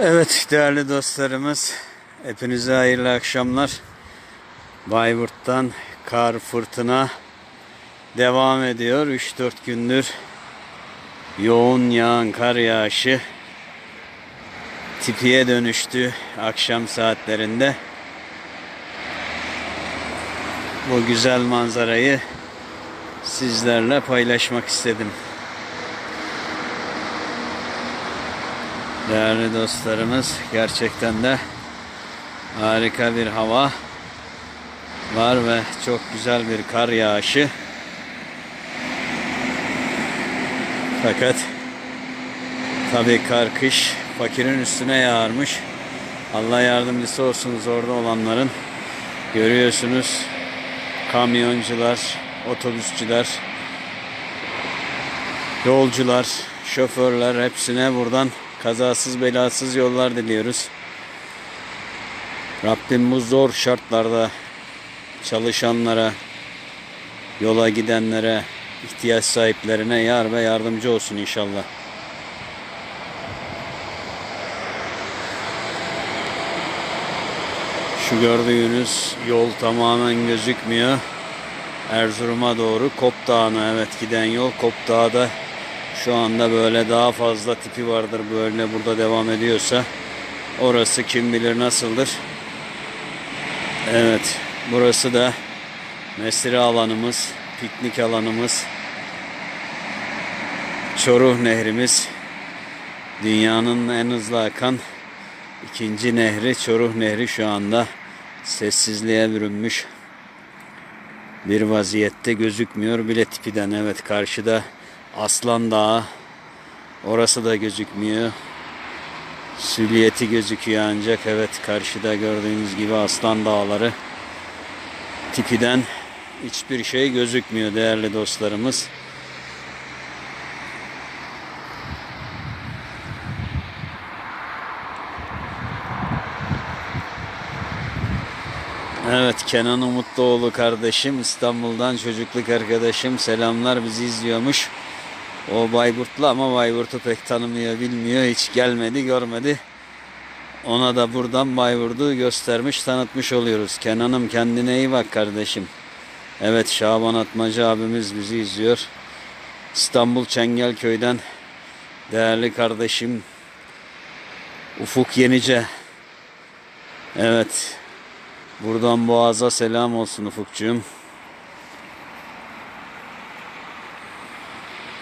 Evet değerli dostlarımız hepinize hayırlı akşamlar. Bayburt'tan kar fırtına devam ediyor. 3-4 gündür yoğun yağan kar yağışı tipiye dönüştü akşam saatlerinde. Bu güzel manzarayı sizlerle paylaşmak istedim. Değerli dostlarımız gerçekten de harika bir hava var ve çok güzel bir kar yağışı. Fakat tabii kar kış fakirin üstüne yağarmış. Allah yardımcısı olsun orada olanların. Görüyorsunuz kamyoncular, otobüsçüler, yolcular, şoförler hepsine buradan kazasız belasız yollar diliyoruz. Rabbim bu zor şartlarda çalışanlara, yola gidenlere, ihtiyaç sahiplerine yar ve yardımcı olsun inşallah. Şu gördüğünüz yol tamamen gözükmüyor. Erzurum'a doğru Kop Dağı'na evet giden yol Kop Dağı'da şu anda böyle daha fazla tipi vardır böyle burada devam ediyorsa. Orası kim bilir nasıldır. Evet burası da mesire alanımız, piknik alanımız. Çoruh Nehrimiz dünyanın en hızlı akan ikinci nehri Çoruh Nehri şu anda sessizliğe bürünmüş bir vaziyette gözükmüyor bile tipiden. Evet karşıda Aslan Dağı orası da gözükmüyor. Süliyeti gözüküyor ancak evet karşıda gördüğünüz gibi Aslan Dağları tipiden hiçbir şey gözükmüyor değerli dostlarımız. Evet Kenan Umutluoğlu kardeşim İstanbul'dan çocukluk arkadaşım selamlar bizi izliyormuş. O Bayburtlu ama Bayburt'u pek tanımıyor bilmiyor hiç gelmedi görmedi. Ona da buradan Bayburt'u göstermiş tanıtmış oluyoruz. Kenan'ım kendine iyi bak kardeşim. Evet Şaban Atmacı abimiz bizi izliyor. İstanbul Çengelköy'den değerli kardeşim Ufuk Yenice. Evet Buradan Boğaz'a selam olsun Ufukcuğum.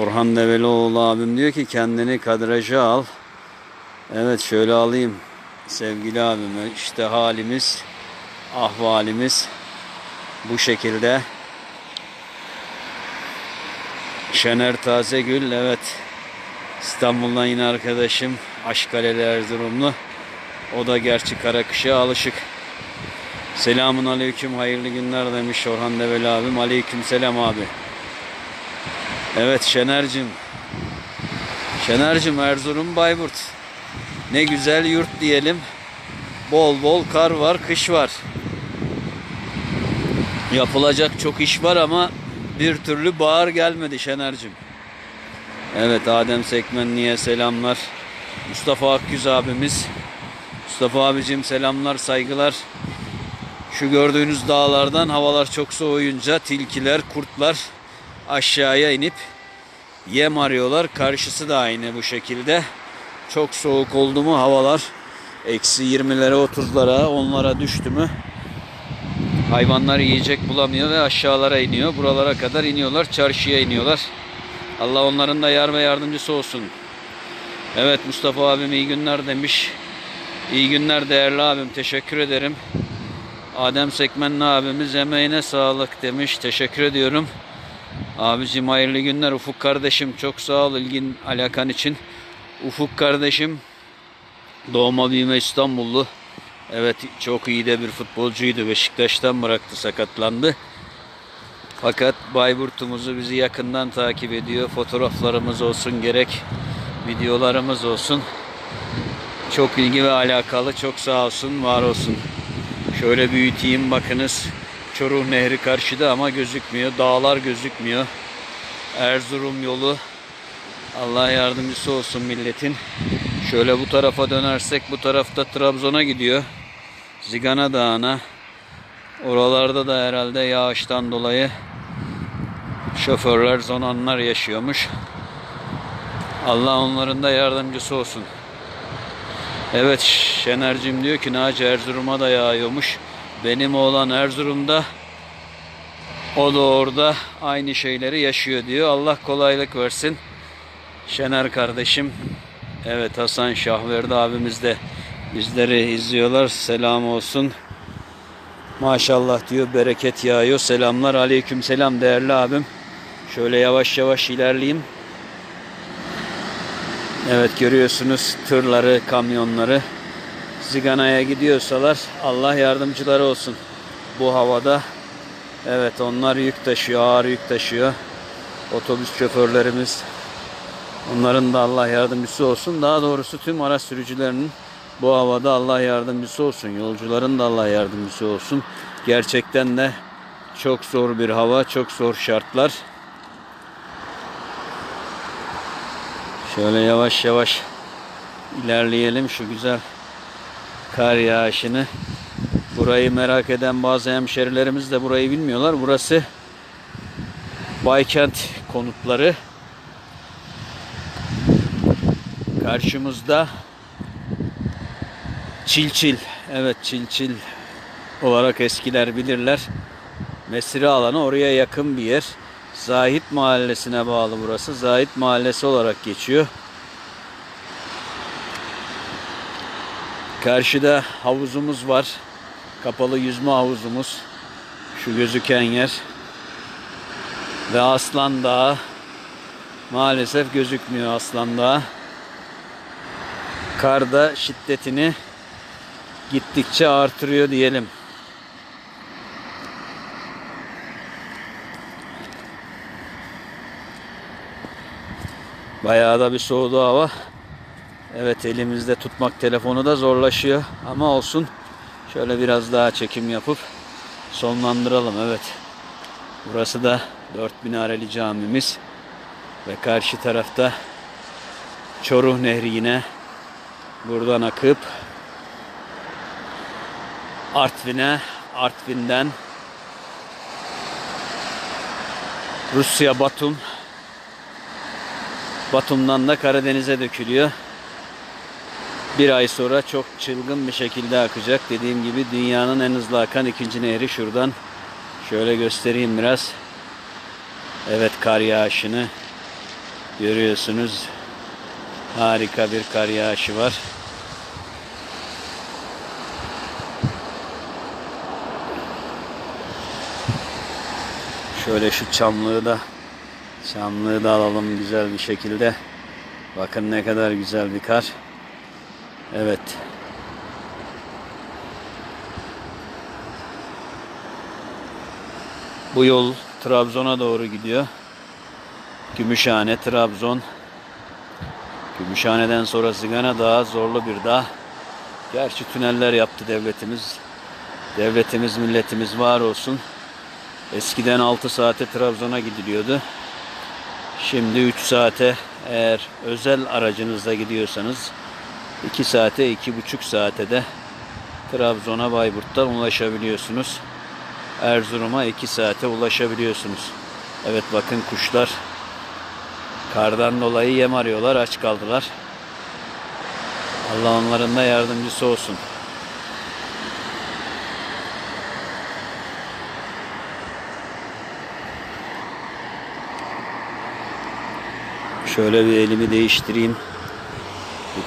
Orhan Develioğlu abim diyor ki kendini kadraja al. Evet şöyle alayım sevgili abim. İşte halimiz, ahvalimiz bu şekilde. Şener Tazegül evet İstanbul'dan yine arkadaşım Aşkaleli Erzurumlu. O da gerçi kara kışa alışık. Selamun aleyküm hayırlı günler demiş Orhan Develi abim. Aleyküm selam abi. Evet Şener'cim. Şener'cim Erzurum Bayburt. Ne güzel yurt diyelim. Bol bol kar var, kış var. Yapılacak çok iş var ama bir türlü bağır gelmedi Şener'cim. Evet Adem Sekmenli'ye selamlar. Mustafa Akgüz abimiz. Mustafa abicim selamlar, saygılar. Şu gördüğünüz dağlardan havalar çok soğuyunca tilkiler, kurtlar aşağıya inip yem arıyorlar. Karşısı da aynı bu şekilde. Çok soğuk oldu mu havalar eksi 20'lere 30'lara onlara düştü mü hayvanlar yiyecek bulamıyor ve aşağılara iniyor. Buralara kadar iniyorlar. Çarşıya iniyorlar. Allah onların da yar ve yardımcısı olsun. Evet Mustafa abim iyi günler demiş. İyi günler değerli abim. Teşekkür ederim. Adem Sekmenli abimiz emeğine sağlık demiş. Teşekkür ediyorum. Abicim hayırlı günler. Ufuk kardeşim çok sağ ol ilgin alakan için. Ufuk kardeşim doğma büyüme İstanbullu. Evet çok iyi de bir futbolcuydu. Beşiktaş'tan bıraktı sakatlandı. Fakat Bayburt'umuzu bizi yakından takip ediyor. Fotoğraflarımız olsun gerek videolarımız olsun. Çok ilgi ve alakalı. Çok sağ olsun, var olsun. Şöyle büyüteyim bakınız. Çoruh Nehri karşıda ama gözükmüyor. Dağlar gözükmüyor. Erzurum yolu. Allah yardımcısı olsun milletin. Şöyle bu tarafa dönersek bu tarafta Trabzon'a gidiyor. Zigana Dağı'na. Oralarda da herhalde yağıştan dolayı şoförler zonanlar yaşıyormuş. Allah onların da yardımcısı olsun. Evet Şener'cim diyor ki Naci Erzurum'a da yağıyormuş. Benim oğlan Erzurum'da o da orada aynı şeyleri yaşıyor diyor. Allah kolaylık versin. Şener kardeşim. Evet Hasan Şahverdi abimiz de bizleri izliyorlar. Selam olsun. Maşallah diyor bereket yağıyor. Selamlar aleyküm selam değerli abim. Şöyle yavaş yavaş ilerleyeyim. Evet görüyorsunuz tırları, kamyonları. Zigana'ya gidiyorsalar Allah yardımcıları olsun. Bu havada evet onlar yük taşıyor, ağır yük taşıyor. Otobüs şoförlerimiz onların da Allah yardımcısı olsun. Daha doğrusu tüm araç sürücülerinin bu havada Allah yardımcısı olsun. Yolcuların da Allah yardımcısı olsun. Gerçekten de çok zor bir hava, çok zor şartlar. Şöyle yavaş yavaş ilerleyelim şu güzel kar yağışını. Burayı merak eden bazı hemşerilerimiz de burayı bilmiyorlar. Burası Baykent konutları. Karşımızda Çilçil. Evet Çilçil olarak eskiler bilirler. Mesire alanı oraya yakın bir yer. Zahit Mahallesi'ne bağlı burası. Zahit Mahallesi olarak geçiyor. Karşıda havuzumuz var. Kapalı yüzme havuzumuz. Şu gözüken yer. Ve Aslan Dağı. Maalesef gözükmüyor Aslan Dağı. Karda şiddetini gittikçe artırıyor diyelim. Bayağı da bir soğudu hava. Evet elimizde tutmak telefonu da zorlaşıyor. Ama olsun. Şöyle biraz daha çekim yapıp sonlandıralım. Evet. Burası da 4 minareli camimiz. Ve karşı tarafta Çoruh Nehri yine buradan akıp Artvin'e, Artvin'den Rusya Batum Batum'dan da Karadeniz'e dökülüyor. Bir ay sonra çok çılgın bir şekilde akacak. Dediğim gibi dünyanın en hızlı akan ikinci nehri şuradan. Şöyle göstereyim biraz. Evet kar yağışını görüyorsunuz. Harika bir kar yağışı var. Şöyle şu çamlığı da çamlığı da alalım güzel bir şekilde. Bakın ne kadar güzel bir kar. Evet. Bu yol Trabzon'a doğru gidiyor. Gümüşhane, Trabzon. Gümüşhane'den sonra Zigana Dağı zorlu bir dağ. Gerçi tüneller yaptı devletimiz. Devletimiz, milletimiz var olsun. Eskiden 6 saate Trabzon'a gidiliyordu. Şimdi 3 saate eğer özel aracınızla gidiyorsanız 2 saate 2,5 saate de Trabzon'a Bayburt'tan ulaşabiliyorsunuz. Erzurum'a 2 saate ulaşabiliyorsunuz. Evet bakın kuşlar kardan dolayı yem arıyorlar aç kaldılar. Allah onların da yardımcısı olsun. Şöyle bir elimi değiştireyim.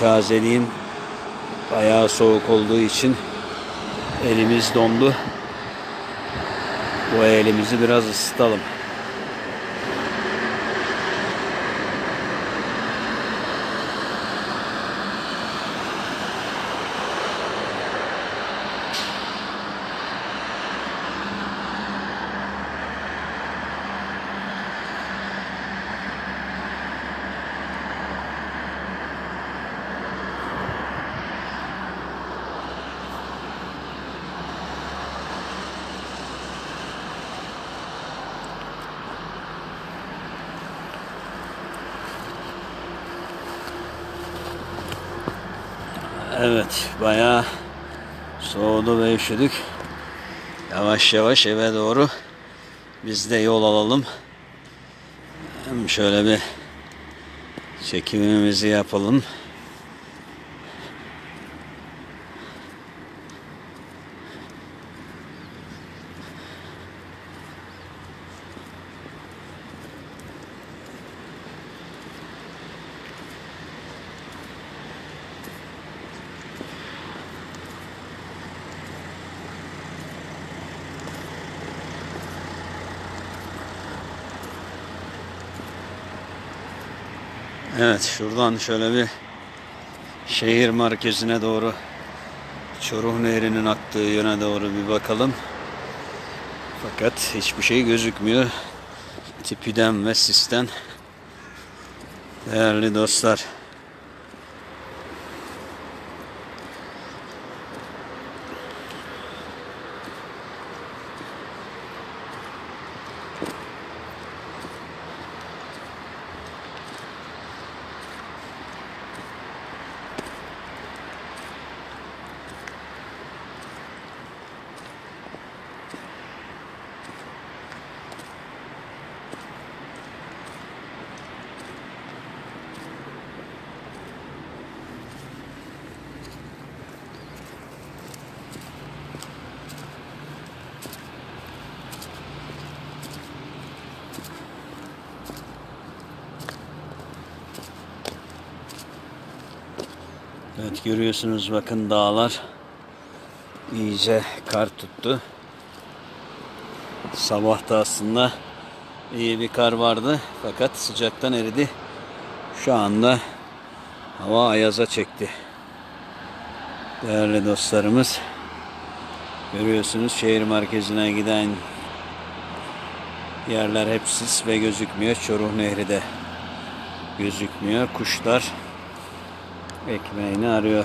Tazeleyeyim. Bayağı soğuk olduğu için elimiz dondu. Bu elimizi biraz ısıtalım. Evet bayağı soğudu ve üşüdük. Yavaş yavaş eve doğru biz de yol alalım. Hem şöyle bir çekimimizi yapalım. Evet şuradan şöyle bir şehir merkezine doğru Çoruh Nehri'nin aktığı yöne doğru bir bakalım. Fakat hiçbir şey gözükmüyor. Tipiden ve sisten. Değerli dostlar. Evet görüyorsunuz bakın dağlar iyice kar tuttu. Sabah da aslında iyi bir kar vardı fakat sıcaktan eridi. Şu anda hava ayaza çekti. Değerli dostlarımız görüyorsunuz şehir merkezine giden yerler hep sis ve gözükmüyor. Çoruh Nehri de gözükmüyor. Kuşlar ekmeğini arıyor.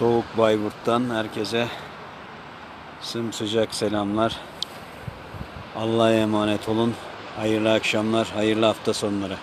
Soğuk Bayburt'tan herkese sımsıcak selamlar. Allah'a emanet olun. Hayırlı akşamlar, hayırlı hafta sonları.